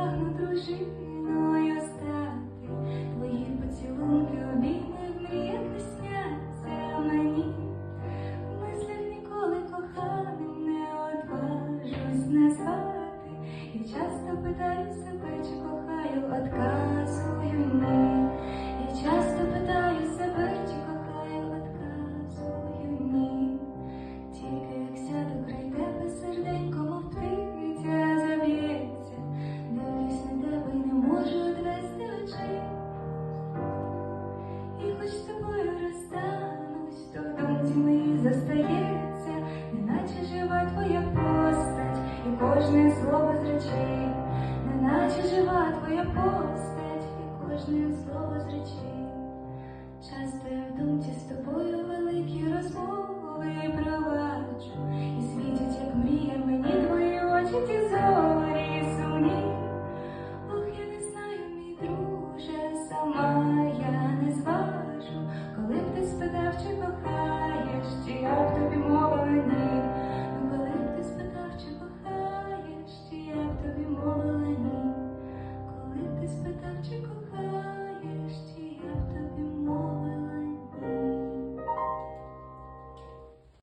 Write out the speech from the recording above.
прагну дружиною стати, твої поцілунки обійми в мріях не сняться мені, в мислях ніколи коханим не одважусь назвати, і часто питаю себе, чи кохаю отказу. Хоч тобою розстанусь, то в думці мій застається, неначе жива твоя постать, і кожне слово зречи, неначе жива. It's you.